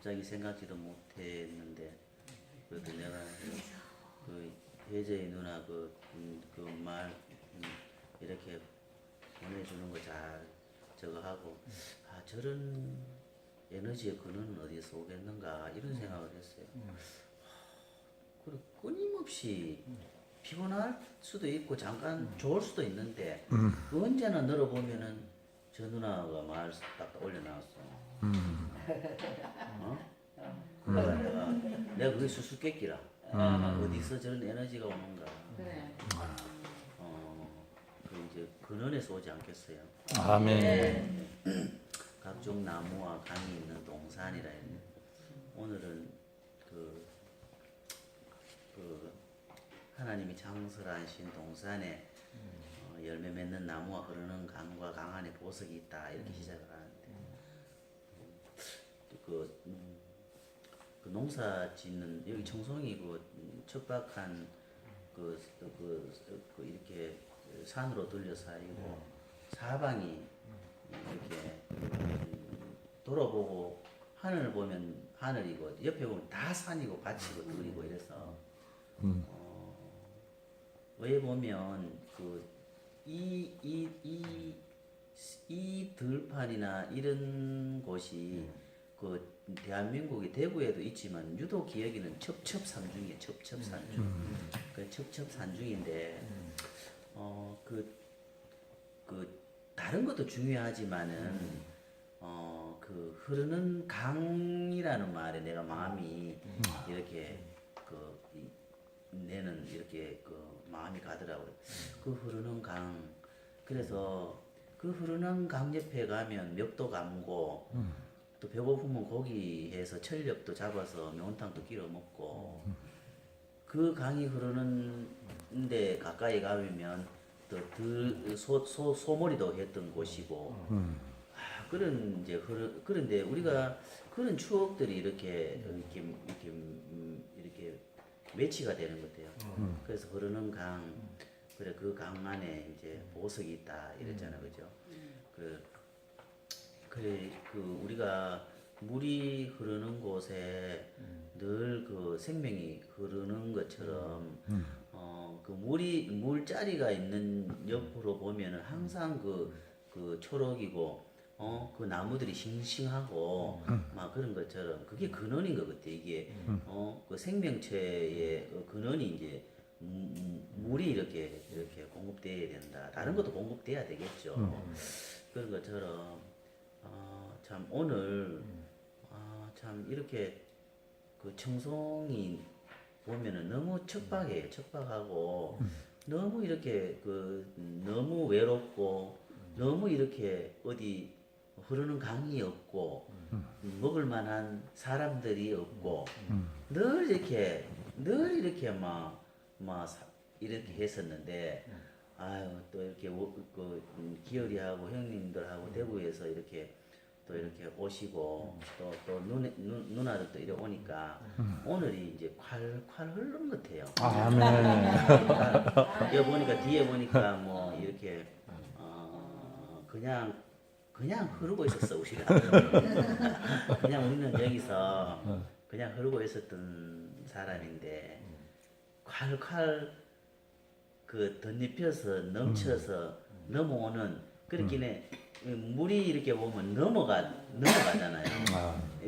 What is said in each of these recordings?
갑자기 생각지도 못했는데 그래도 내가 그 혜재의 누나 그 그말 이렇게 보내주는 거 잘 저거 하고 아 저런 에너지의 근원은 어디서 오겠는가 이런 생각을 했어요. 그리고 끊임없이 피곤할 수도 있고 잠깐 좋을 수도 있는데 그 언제나 늘어보면은 저 누나가 말딱 올려놨어. 어? 그래가 내가 내가 그게 수수께끼라. 어디서 저런 에너지가 오는가. 그래. 어, 그 이제 근원에서 오지 않겠어요. 아멘. 각종 나무와 강이 있는 동산이라 했네. 오늘은 그, 그 하나님이 창설하신 동산에 어, 열매 맺는 나무와 흐르는 강과 강 안에 보석이 있다 이렇게 시작을 하는데 그, 음, 그 농사 짓는 여기 청송이 그 음, 척박한 그, 그, 그 이렇게 산으로 들려 쌓이고 사방이 이렇게 음, 돌아보고 하늘을 보면 하늘이고 옆에 보면 다 산이고 밭이고 들이고 이래서 어, 왜 보면 그이이 이 이 들판이나 이런 곳이 그 대한민국의 대구에도 있지만 유독 기억에는 첩첩산중이에요 첩첩산중. 그 첩첩산중인데 어그 그 다른 것도 중요하지만은 어그 흐르는 강이라는 말에 내가 마음이 이렇게 그 이, 내는 이렇게 그 마음이 가더라고요. 그 흐르는 강. 그래서 그 흐르는 강 옆에 가면 멱도 감고 또 배고프면 고기해서 철렵도 잡아서 매운탕도 끼려 먹고 그 강이 흐르는데 가까이 가면 또소 소, 소머리도 했던 곳이고 아, 그런 이제 흐르, 그런데 우리가 그런 추억들이 이렇게 이렇게 이렇게 음, 이렇게 매치가 되는 것 같아요. 그래서 흐르는 강 그래 그 강 안에 이제 보석이 있다 이랬잖아 그죠? 그 그래 그 우리가 물이 흐르는 곳에 늘그 생명이 흐르는 것처럼 어그 물이 물자리가 있는 옆으로 보면은 항상 그그 초록이고 어 그 나무들이 싱싱하고 막 그런 것처럼 그게 근원인 것 같아 이게. 어그 생명체의 그 근원이 이제 무- 무- 물이 이렇게 이렇게 공급돼야 된다. 다른 것도 공급돼야 되겠죠. 그런 것처럼 아, 참 오늘 아, 참 이렇게 그 청송이 보면은 너무 척박해요. 척박하고 너무 이렇게 그 너무 외롭고 너무 이렇게 어디 흐르는 강이 없고 먹을 만한 사람들이 없고 늘 이렇게 늘 이렇게 막 막 이렇게 했었는데 아유 또 이렇게 오- 그 음, 기열이하고 형님들하고 대구에서 이렇게 또 이렇게 오시고 또 또 눈에 눈 누나들 또 이래 오니까 오늘이 이제 콸콸 흐르는 것 같아요. 아멘. 여기 보니까 뒤에 보니까 뭐 이렇게 어 그냥 그냥 흐르고 있었어 우리가 그냥 우리는 여기서 그냥 흐르고 있었던 사람인데 콸콸 그 덧입혀서 넘쳐서 넘어오는 그렇긴 해 물이 이렇게 보면 넘어가 넘어가잖아요.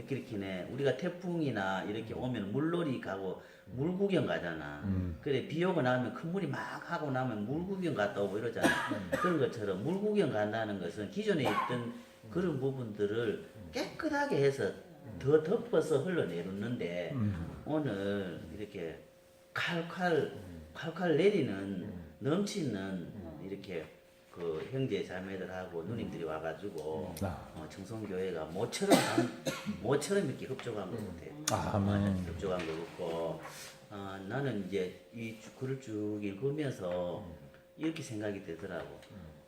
그렇긴 해. 우리가 태풍이나 이렇게 오면 물놀이 가고 물 구경 가잖아. 그래 비 오고 나면 큰 물이 막 하고 나면 물 구경 갔다 오고 이러잖아. 그런 것처럼 물 구경 간다는 것은 기존에 있던 그런 부분들을 깨끗하게 해서 더 덮어서 흘러내렸는데 오늘 이렇게 칼칼 칼칼 내리는 넘치는 이렇게 그 형제 자매들하고 누님들이 와가지고 어, 청송교회가 모처럼 간- 모처럼 이렇게 흡족한 것 같아요. 아멘. 흡족한 것 같고 어, 나는 이제 이 주- 글을 쭉 읽으면서 이렇게 생각이 되더라고.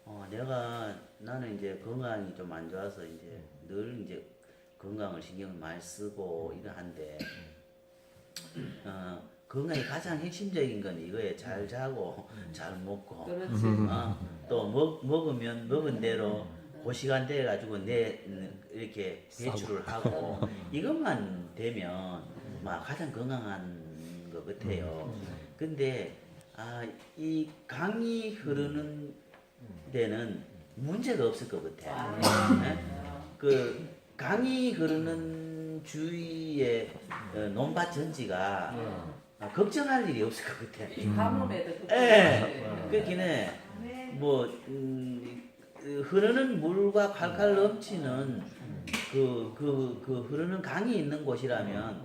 어, 내가 나는 이제 건강이 좀 안 좋아서 이제 늘 이제 건강을 신경을 많이 쓰고 이러한데 어, 건강이 가장 핵심적인 건 이거에 잘 자고 잘 먹고 그렇지. 어, 또 먹, 먹으면 먹은 대로 그 시간 돼 가지고 내 음, 이렇게 배출을 하고 이것만 되면 막 가장 건강한 것 같아요. 근데 아 이 강이 흐르는 데는 문제가 없을 것 같아. 예? 그 강이 흐르는 주위에 어, 논밭 전지가 아, 걱정할 일이 없을 것 같아. 가뭄에도 예. 그렇긴 해. 뭐 음, 그 흐르는 물과 칼칼 넘치는 그, 그, 그 흐르는 강이 있는 곳이라면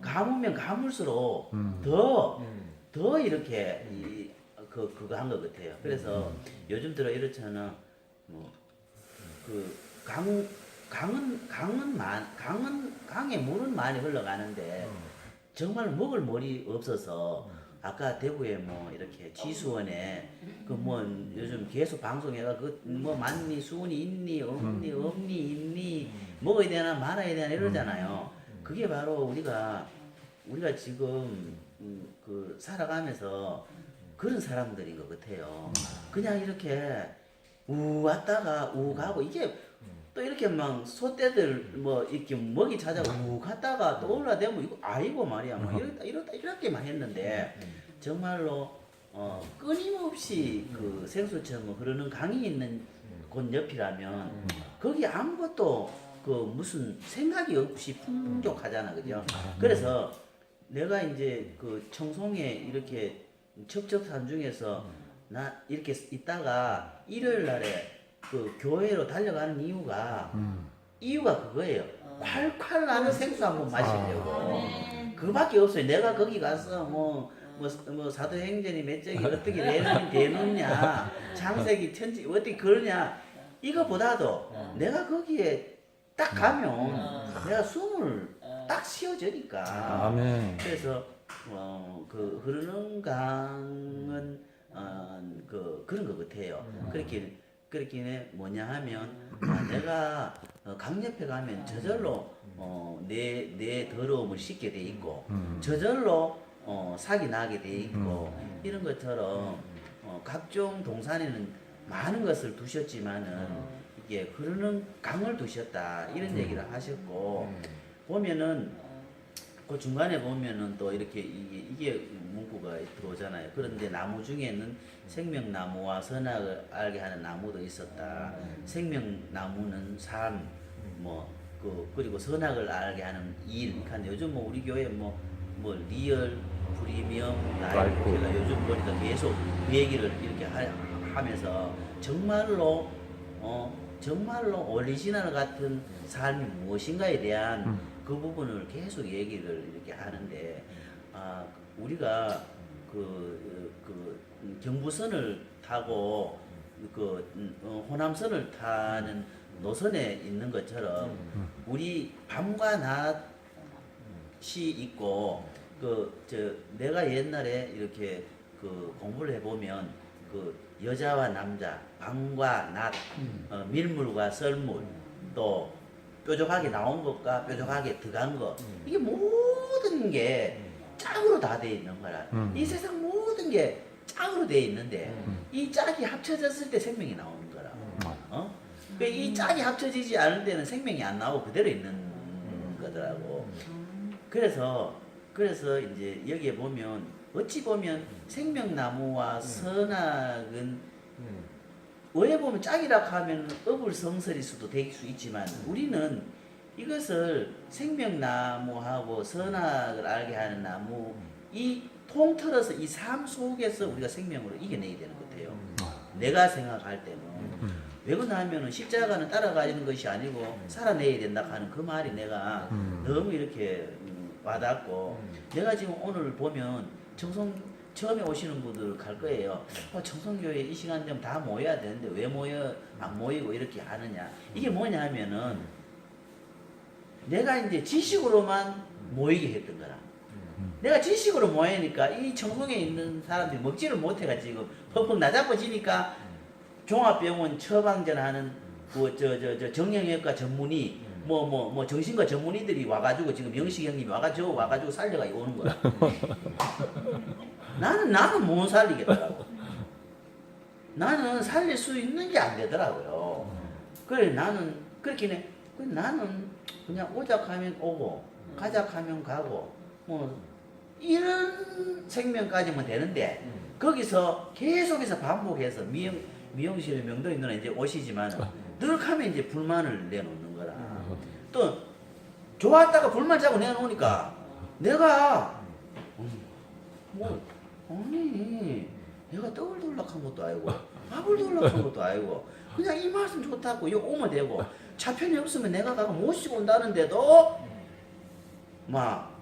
가물면 가물수록 더, 더 이렇게 이, 그, 그거 한 것 같아요. 그래서 요즘 들어 이렇잖아. 뭐, 그, 강, 강은, 강은 많, 강은, 강에 물은 많이 흘러가는데 정말 먹을 물이 없어서 아까 대구에 뭐 이렇게 지수원에 그 뭐 요즘 계속 방송해가 그 뭐 많니 수온이 있니 없니 없니 있니 먹어야 되나 말아야 되나 이러잖아요. 그게 바로 우리가 우리가 지금 음, 그 살아가면서 그런 사람들인 것 같아요. 그냥 이렇게 우 왔다가 우 가고 이게 또 이렇게 막 소떼들 뭐 이렇게 먹이 찾아 우 갔다가 또 올라대면 이거 아이고 말이야. 뭐 이렇다 이렇다 이렇게만 했는데 정말로 어 끊임없이 그 생수처럼 흐르는 강이 있는 곳 옆이라면 거기 아무것도 그 무슨 생각이 없이 풍족하잖아 그죠? 그래서 내가 이제 그 청송에 이렇게 첩첩산 중에서 나 이렇게 있다가 일요일 날에 그 교회로 달려가는 이유가 이유가 그거예요. 콸콸 나는 생수 한번 마시려고. 그밖에 없어요. 내가 거기 가서 뭐, 뭐, 뭐 사도행전이 몇 장이 어떻게 되는, 되느냐, 창세기 천지 어떻게 그러냐, 이거보다도 내가 거기에 딱 가면 내가 숨을 딱 쉬어지니까. 아멘. 그래서 어, 그 흐르는 강은 어, 그 그런 것 같아요. 그렇게 그렇게 뭐냐 하면 아, 내가 어, 강 옆에 가면 저절로 어, 내, 내 더러움을 씻게 돼 있고 저절로 어, sak이 나게 돼 있고 이런 것처럼 어, 각종 동산에는 많은 것을 두셨지만은 이게 흐르는 강을 두셨다 이런 얘기를 하셨고 보면은 그 중간에 보면은 또 이렇게 이게, 이게 문구가 들어오잖아요. 그런데 나무 중에는 생명나무와 선악을 알게 하는 나무도 있었다. 생명나무는 삶, 뭐, 그, 그리고 선악을 알게 하는 일. 그러니까 요즘 뭐 우리 교회 뭐, 뭐 리얼, 프리미엄, 라이프. 제가 요즘 보니까 계속 그 얘기를 이렇게 하, 하면서 정말로, 어, 정말로 오리지널 같은 삶이 무엇인가에 대한 그 부분을 계속 얘기를 이렇게 하는데 아 우리가 그, 그 음, 경부선을 타고 그 음, 어, 호남선을 타는 노선에 있는 것처럼 우리 밤과 낮이 있고 그 저 내가 옛날에 이렇게 그 공부를 해보면 그 여자와 남자 밤과 낮 어, 밀물과 썰물 또 뾰족하게 나온 것과 뾰족하게 들어간 것. 이게 모든 게 짝으로 다 돼 있는 거라. 음. 이 세상 모든 게 짝으로 돼 있는데 이 짝이 합쳐졌을 때 생명이 나오는 거라. 어? 그이 짝이 합쳐지지 않을 때는 생명이 안 나오고 그대로 있는 거더라고. 그래서 그래서 이제 여기에 보면 어찌 보면 생명나무와 선악은 왜 보면 짝이라고 하면 어불성설일 수도 될 수 있지만 우리는 이것을 생명나무하고 선악을 알게 하는 나무 이 통틀어서 이 삶 속에서 우리가 생명으로 이겨내야 되는 것 같아요. 내가 생각할 때는. 왜 그러냐 하면은 십자가는 따라가는 것이 아니고 살아내야 된다 하는 그 말이 내가 너무 이렇게 음, 와닿고 내가 지금 오늘 보면 청송 처음에 오시는 분들 갈 거예요. 어, 청송교회 이 시간 되면 다 모여야 되는데 왜 모여 안 모이고 이렇게 하느냐? 이게 뭐냐 하면은 내가 이제 지식으로만 모이게 했던 거라. 내가 지식으로 모이니까 이 청송에 있는 사람들이 먹지를 못해가 지금 펑펑 나자빠지니까 종합병원 처방전하는 그저저저 정형외과 전문의 뭐뭐 뭐 정신과 전문의들이 와가지고 지금 영식 형님이 와가지고 와가지고 살려가 오는 거야. 나는 나는 못 살리겠더라고. 나는 살릴 수 있는 게 안 되더라고요. 그래 나는 그렇긴 해. 그 나는 그냥 오작하면 오고 가작하면 가고 뭐 이런 생명까지면 되는데 거기서 계속해서 반복해서 미영 미용실 명동이 누나 이제 오시지만 늘 하면 이제 불만을 내놓는 거라. 또 좋았다가 불만 자고 내놓으니까 내가 음, 뭐 아니 내가 떡을 돌락한 것도 아니고 밥을 돌락한 것도 아니고 그냥 이 말씀 좋다고 이거 오면 되고 차편이 없으면 내가 가서 모시고 온다는데도 막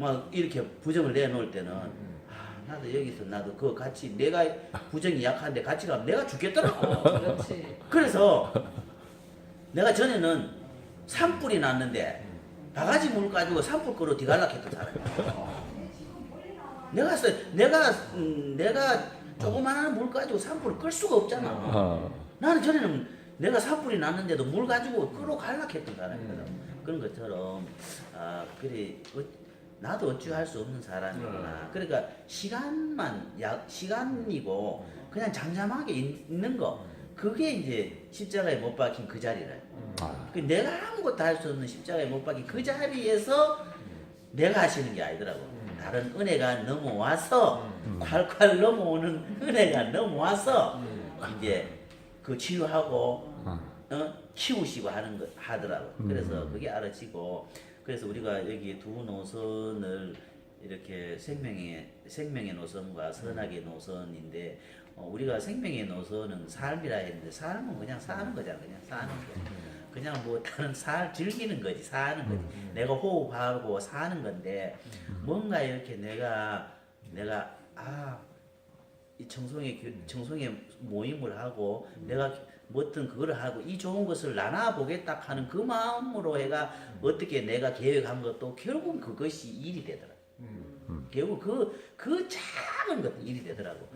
막 이렇게 부정을 내놓을 때는 아 나도 여기서 나도 그 같이 내가 부정이 약한데 같이 가면 내가 죽겠더라고 그렇지. 그래서 내가 전에는 산불이 났는데 바가지 물 가지고 산불 끄러 뒤갈락했던 사람이야. 내가 써 내가 음, 내가 조그마한 물 가지고 산불을 끌 수가 없잖아. 어. 나는 전에는 내가 산불이 났는데도 물 가지고 끌어 갈락했던 사람이거든. 그런 것처럼 아 그래 어, 나도 어찌할 수 없는 사람이구나. 그러니까 시간만 야, 시간이고 그냥 잠잠하게 있- 있는 거 그게 이제 십자가에 못 박힌 그 자리래. 아, 그 내가 아무것도 할 수 없는 십자가에 못 박힌 그 자리에서 내가 하시는 게 아니더라고. 다른 은혜가 넘어와서 콸콸 넘어오는 은혜가 넘어와서 이제 그 치유하고 어? 키우시고 하는 거 하더라고. 그래서 그게 알아지고 그래서 우리가 여기 두 노선을 이렇게 생명의 생명의 노선과 선악의 노선인데 어, 우리가 생명의 노선은 삶이라 했는데 삶은 그냥 사는 거잖아. 그냥 사는 거. 그냥 뭐 다른 살 즐기는 거지 사는 거지. 내가 호흡하고 사는 건데 뭔가 이렇게 내가 내가 아 이 청송의 교- 청송의 모임을 하고 내가 뭐 어떤 그거를 하고 이 좋은 것을 나눠 보겠다 하는 그 마음으로 해가 어떻게 내가 계획한 것도 결국 그것이 일이 되더라. 결국 그, 그 작은 것도 일이 되더라고.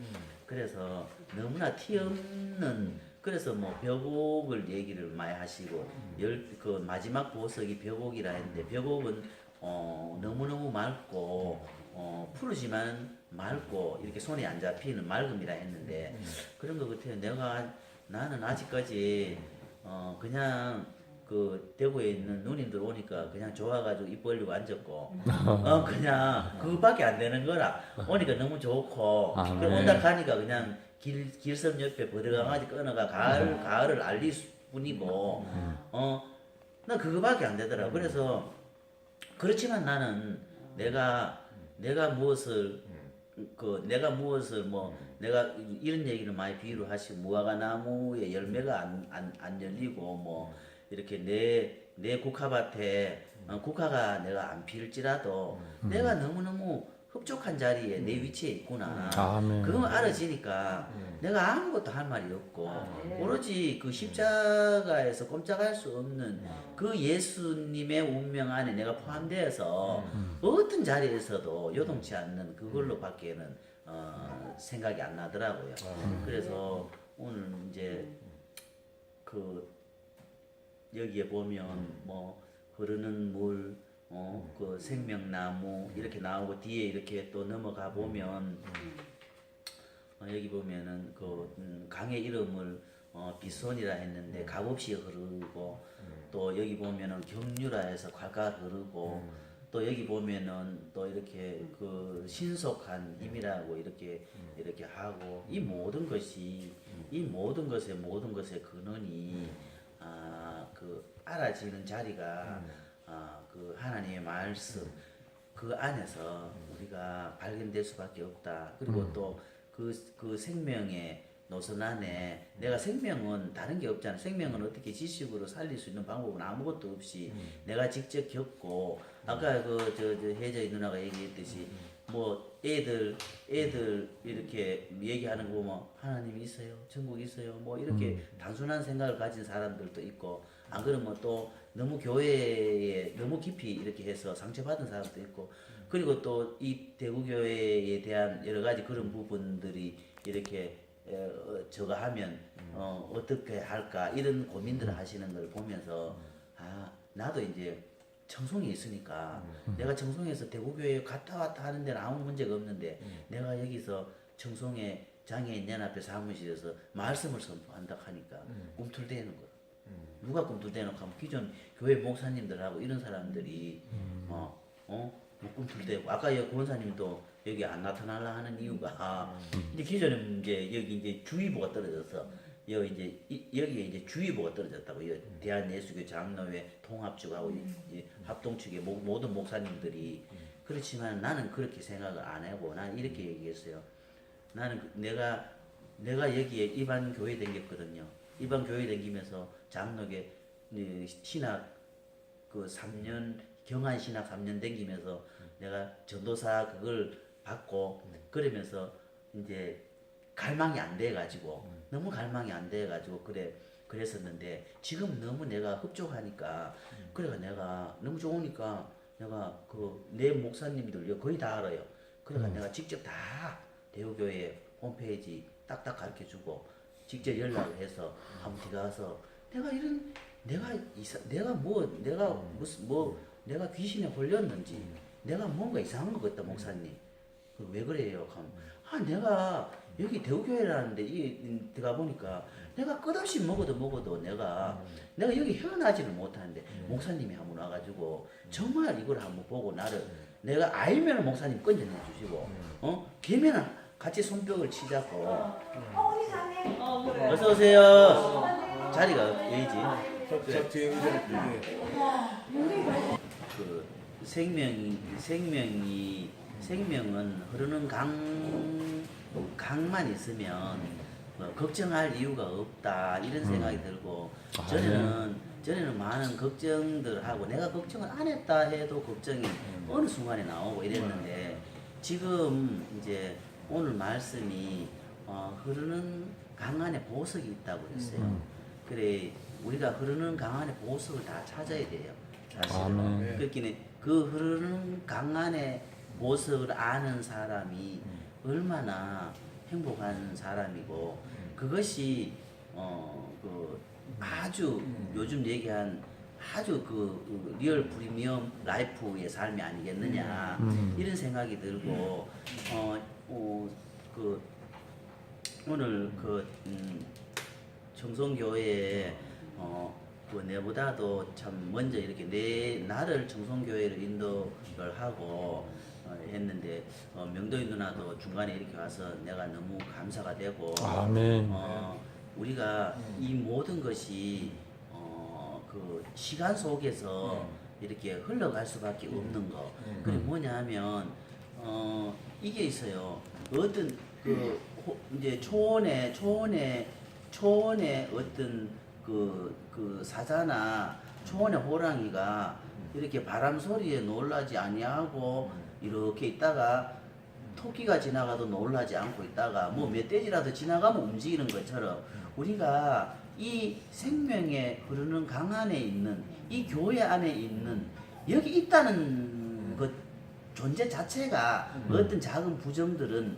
그래서 너무나 티 없는, 그래서 뭐 벼곡을 얘기를 많이 하시고, 열, 그 마지막 보석이 벼곡이라 했는데, 벼곡은 어, 너무너무 맑고, 어, 푸르지만 맑고, 이렇게 손에 안 잡히는 맑음이라 했는데, 그런 것 같아요. 내가, 나는 아직까지, 어, 그냥, 그 대구에 있는 누님들 오니까 그냥 좋아가지고 입 벌리고 앉았고 어 그냥 그거밖에 안 되는 거라 오니까 너무 좋고 아, 그 네. 온다 가니까 그냥 길 길섬 옆에 버드강아지 끊어가. 가을 가을을 알릴 뿐이고. 어 나 그거밖에 안 되더라. 그래서 그렇지만 나는 내가 내가 무엇을 그 내가 무엇을 뭐 내가 이런 얘기를 많이 비유를 하시고 무화과 나무에 열매가 안, 안, 안 열리고 뭐 이렇게 내 내 국화밭에 어, 국화가 내가 안 필지라도 내가 너무너무 흡족한 자리에 내 위치에 있구나. 아멘. 그거 알아지니까 내가 아무것도 할 말이 없고 오로지 그 십자가에서 꼼짝할 수 없는 그 예수님의 운명 안에 내가 포함되어서 어떤 자리에서도 요동치 않는 그걸로 밖에는 어, 생각이 안 나더라고요. 그래서 오늘 이제 그 여기에 보면 뭐 흐르는 물, 어, 그 생명나무 이렇게 나오고 뒤에 이렇게 또 넘어가 보면 어, 여기 보면은 그 음, 강의 이름을 어, 비손이라 했는데 값없이 흐르고 또 여기 보면은 경유라 해서 괄가 흐르고 또 여기 보면은 또 이렇게 그 신속한 힘이라고 이렇게 이렇게 하고 이 모든 것이 이 모든 것의 모든 것의 근원이 아 그 알아지는 자리가 아그 하나님의 말씀 그 안에서 우리가 발견될 수밖에 없다. 그리고 또그 그 생명의 노선 안에 내가 생명은 다른 게 없잖아. 생명은 어떻게 지식으로 살릴 수 있는 방법은 아무것도 없이 내가 직접 겪고 아까 그 저 저 혜정이 누나가 얘기했듯이 뭐 애들 애들 이렇게 얘기하는 거 보면 하나님 있어요, 천국 있어요, 뭐 이렇게 단순한 생각을 가진 사람들도 있고 안 그러면 또 너무 교회에 너무 깊이 이렇게 해서 상처받은 사람도 있고 그리고 또 이 대구교회에 대한 여러 가지 그런 부분들이 이렇게 어, 저거 하면 어, 어떻게 할까 이런 고민들을 하시는 걸 보면서 아 나도 이제 청송이 있으니까 내가 청송에서 대구교회 갔다 왔다 하는 데는 아무 문제가 없는데 내가 여기서 청송의 장애인 연합회 사무실에서 말씀을 선포한다 하니까 꿈틀대는 거야. 누가 꿈틀 대놓고 하면 기존 교회 목사님들하고 이런 사람들이 어, 어? 뭐 꿈틀 대고. 아까 여기 권사님도 여기 안 나타나려 하는 이유가 이제 기존에 이제 여기 이제 주의보가 떨어져서 여기 이제 이, 여기에 이제 주의보가 떨어졌다고. 여 대한예수교 장로회 통합측하고 이제 합동측의 모, 모든 목사님들이 그렇지만 나는 그렇게 생각을 안 하고 나는 이렇게 얘기했어요. 나는 그- 내가 내가 여기에 일반 교회 댕겼거든요. 일반 교회 댕기면서 장로계 이 신학 그 3년 경한 신학 3년 댕기면서 내가 전도사 그걸 받고 그러면서 이제 갈망이 안 돼 가지고 너무 갈망이 안 돼 가지고 그래 그랬었는데 지금 너무 내가 흡족하니까 그래가 내가 너무 좋으니까 내가 그 내 목사님들 거의 다 알아요. 그래가 내가 직접 다 대우교회 홈페이지 딱딱 가르쳐 주고 직접 연락을 해서 한번 가서 내가 이런 내가 이사 내가 뭐 내가 무슨 뭐 내가 귀신에 홀렸는지 내가 뭔가 이상한 것 같다 목사님. 그 왜 그래요? 그럼 아 내가 여기 대우교회라는데 이 들어가 보니까 내가 끝없이 먹어도 먹어도 내가 내가 여기 헤어나지를 못하는데 목사님이 한번 와가지고 정말 이걸 한번 보고 나를 내가 알면 목사님 건져내 주시고 어? 걔면은 같이 손뼉을 치자고. 어디 사네? 어, 그래. 어서 오세요. 자리가 여기지. 저, 저 뒤에 의자를 예. 그 생명이 생명이 생명은 흐르는 강 강만 있으면 뭐 걱정할 이유가 없다. 이런 생각이 들고 아, 전에는 전에는 많은 걱정들하고 내가 걱정을 안 했다 해도 걱정이 어느 순간에 나오고 이랬는데 지금 이제 오늘 말씀이 어, 흐르는 강 안에 보석이 있다고 그랬어요. 그래 우리가 흐르는 강 안에 보석을 다 찾아야 돼요. 사실은. 아멘. 그렇기는 그 흐르는 강 안에 보석을 아는 사람이 얼마나 행복한 사람이고 그것이 어 그 아주 요즘 얘기한 아주 그, 그 리얼 프리미엄 라이프의 삶이 아니겠느냐 음. 이런 생각이 들고 어 그 오늘 그 음, 청송교회에 어, 그 내보다도 참 먼저 이렇게 내 나를 청송교회를 인도를 하고 어, 했는데 어, 명도인 누나도 중간에 이렇게 와서 내가 너무 감사가 되고 아멘. 어, 우리가 이 모든 것이 어, 그 시간 속에서 이렇게 흘러갈 수밖에 없는 거. 그게 뭐냐면 어, 이게 있어요. 어떤 그 호- 이제 초원에 초원에 초원에 어떤 그, 그 사자나 초원의 호랑이가 이렇게 바람 소리에 놀라지 아니하고 이렇게 있다가 토끼가 지나가도 놀라지 않고 있다가 뭐 멧돼지라도 지나가면 움직이는 것처럼 우리가 이 생명에 흐르는 강 안에 있는 이 교회 안에 있는 여기 있다는 것 존재 자체가 어떤 작은 부정들은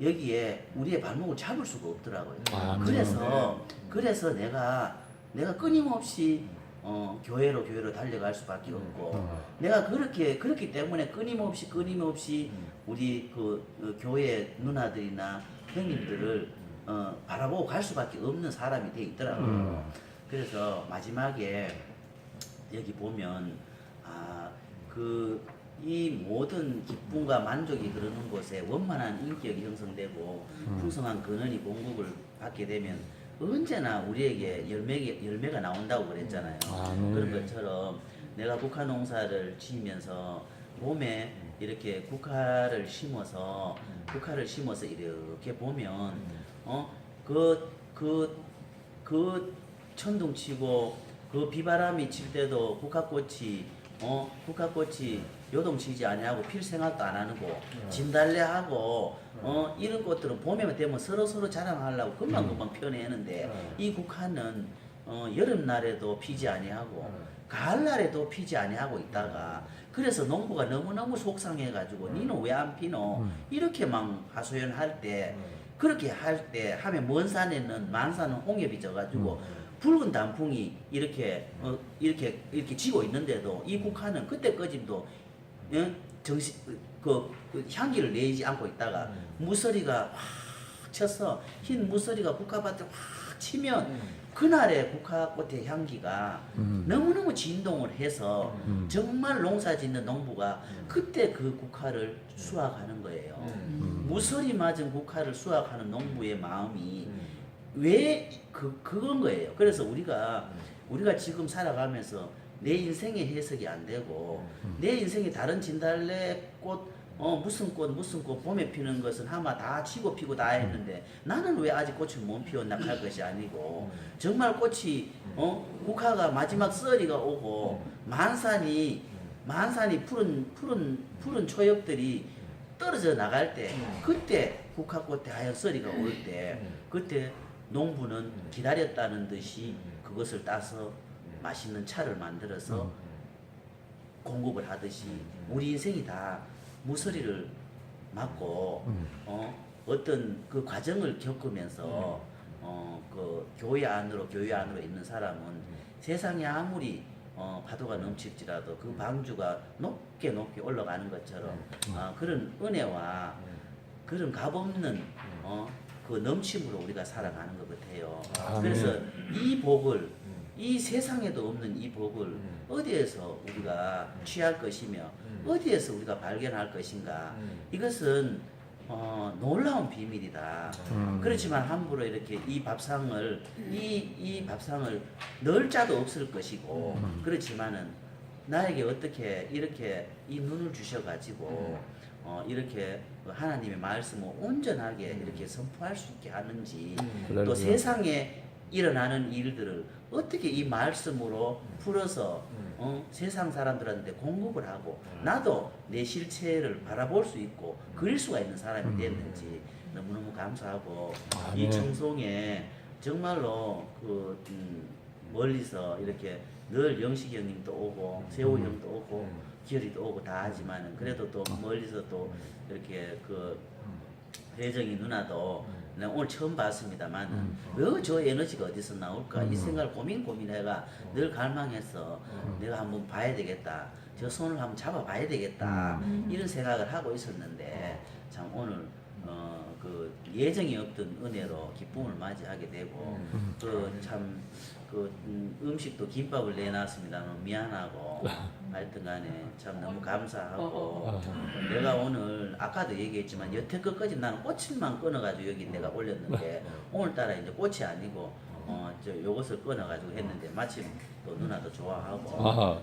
여기에 우리의 발목을 잡을 수가 없더라고요. 아, 네. 그래서 그래서 내가 내가 끊임없이 어, 교회로 교회로 달려갈 수밖에 없고 어. 내가 그렇게 그렇기 때문에 끊임없이 끊임없이 우리 그 어, 교회 누나들이나 형님들을 어, 바라보고 갈 수밖에 없는 사람이 돼 있더라고요. 음. 그래서 마지막에 여기 보면 아그 이 모든 기쁨과 만족이 흐르는 곳에 원만한 인격이 형성되고 풍성한 근원이 공급을 받게 되면 언제나 우리에게 열매 열매가 나온다고 그랬잖아요. 아멘. 그런 것처럼 내가 국화 농사를 지으면서 봄에 이렇게 국화를 심어서 국화를 심어서 이렇게 보면 어그그그 천둥 치고 그 비바람이 칠 때도 국화꽃이 어 국화꽃이 요동치지 아니하고 필 생각도 안 하는 거 진달래하고 어. 이런 꽃들은 봄에 되면 서로 서로 자랑하려고 금방 금방 피어내는데 이 국화는 어 여름날에도 피지 아니하고 가을날에도 피지 아니하고 있다가 그래서 농부가 너무너무 속상해가지고 니는 왜 안 피노? 이렇게 막 하소연할 때 그렇게 할 때 하면 먼 산에는 만산은 홍엽이 져가지고 붉은 단풍이 이렇게 어, 이렇게 이렇게 지고 있는데도 이 국화는 그때까지도 예? 정신 그, 그 향기를 내지 않고 있다가 무서리가 확 쳐서 흰 무서리가 국화밭에 확 치면 그날의 국화꽃의 향기가 음. 너무너무 진동을 해서 음. 정말 농사 짓는 농부가 음. 그때 그 국화를 수확하는 거예요. 음. 무설이 맞은 국화를 수확하는 농부의 마음이 음. 왜 그 그건 거예요. 그래서 우리가 음. 우리가 지금 살아가면서 내 인생의 해석이 안 되고 내 인생이 다른 진달래 꽃 어, 무슨 꽃 무슨 꽃 봄에 피는 것은 아마 다 치고 피고 다 했는데 나는 왜 아직 꽃을 못 피웠나 할 것이 아니고 정말 꽃이 어 국화가 마지막 썰이가 오고 만산이 만산이 푸른 푸른 푸른 초엽들이 떨어져 나갈 때 그때 국화꽃 하얀 썰이가 올 때 그때 농부는 기다렸다는 듯이 그것을 따서 맛있는 차를 만들어서 공급을 하듯이 우리 인생이 다 무서리를 맞고 어, 어떤 그 과정을 겪으면서 어, 그 교회 안으로 교회 안으로 있는 사람은 세상에 아무리 어, 파도가 넘칠지라도 그 방주가 높게 높게 올라가는 것처럼 아, 그런 은혜와 그런 값없는 어, 그 넘침으로 우리가 살아가는 것 같아요. 아멘. 그래서 이 복을 이 세상에도 없는 이 복을 어디에서 우리가 취할 것이며 어디에서 우리가 발견할 것인가? 이것은 어, 놀라운 비밀이다. 음. 그렇지만 함부로 이렇게 이 밥상을 이, 이 밥상을 넣을 자도 없을 것이고 그렇지만은 나에게 어떻게 이렇게 이 눈을 주셔가지고 어, 이렇게 하나님의 말씀을 온전하게 이렇게 선포할 수 있게 하는지 또 할렐루야. 세상에 일어나는 일들을 어떻게 이 말씀으로 풀어서 어, 세상 사람들한테 공급을 하고 나도 내 실체를 바라볼 수 있고 그릴 수가 있는 사람이 됐는지 너무너무 감사하고 이 아멘. 청송에 정말로 그 음, 멀리서 이렇게 늘 영식이 형님도 오고 세호 형도 오고 기열이도 오고 다 하지만은 그래도 또 멀리서 또 이렇게 그 회정이 누나도 내가 오늘 처음 봤습니다만 왜저 에너지가 어디서 나올까? 이 생각을 고민 고민해가 늘 갈망해서 내가 한번 봐야 되겠다. 저 손을 한번 잡아봐야 되겠다. 이런 생각을 하고 있었는데 참 오늘 어 그 예정이 없던 은혜로 기쁨을 맞이하게 되고 그 참 그 음식도 김밥을 내놨습니다만 미안하고 하여튼 간에 참 너무 감사하고 내가 오늘 아까도 얘기했지만 여태껏까지 나는 꽃을만 끊어가지고 여기 내가 올렸는데 오늘따라 이제 꽃이 아니고 어저 요것을 끊어가지고 했는데 마침 또 누나도 좋아하고 아하.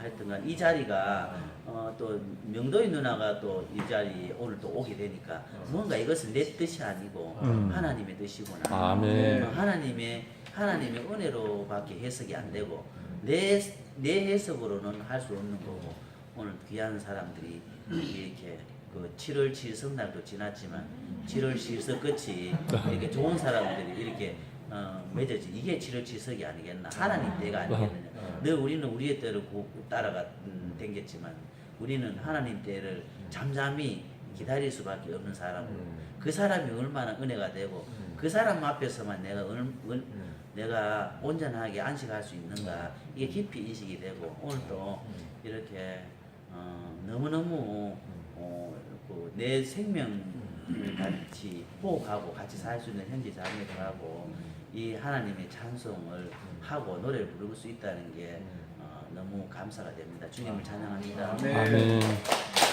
어, 하여튼간 이 자리가 어, 또 명도희 누나가 또 이 자리에 오늘 또 오게 되니까 뭔가 이것은 내 뜻이 아니고 음. 하나님의 뜻이구나. 아멘. 어, 하나님의 하나님의 은혜로밖에 해석이 안 되고 내 내 해석으로는 할 수 없는 거고 오늘 귀한 사람들이 이렇게 그 7월 7일 성날도 지났지만 7월 7석 끝이 이렇게 좋은 사람들이 이렇게 어, 맺어지. 이게 7월 7석이 아니겠나. 하나님 때가 아니겠느냐. 늘 우리는 우리의 때를 구- 따라가 음, 댕겼지만 우리는 하나님 때를 잠잠히 기다릴 수밖에 없는 사람으로 그 사람이 얼마나 은혜가 되고 그 사람 앞에서만 내가 얼, 얼, 내가 온전하게 안식할 수 있는가. 이게 깊이 인식이 되고 오늘 또 이렇게 어, 너무너무 어, 그내 생명을 같이 호흡하고 같이 살 수 있는 현지 자매들하고 이 하나님의 찬송을 하고 노래를 부를 수 있다는 게 어, 너무 감사가 됩니다. 주님을 찬양합니다. 네. 아멘.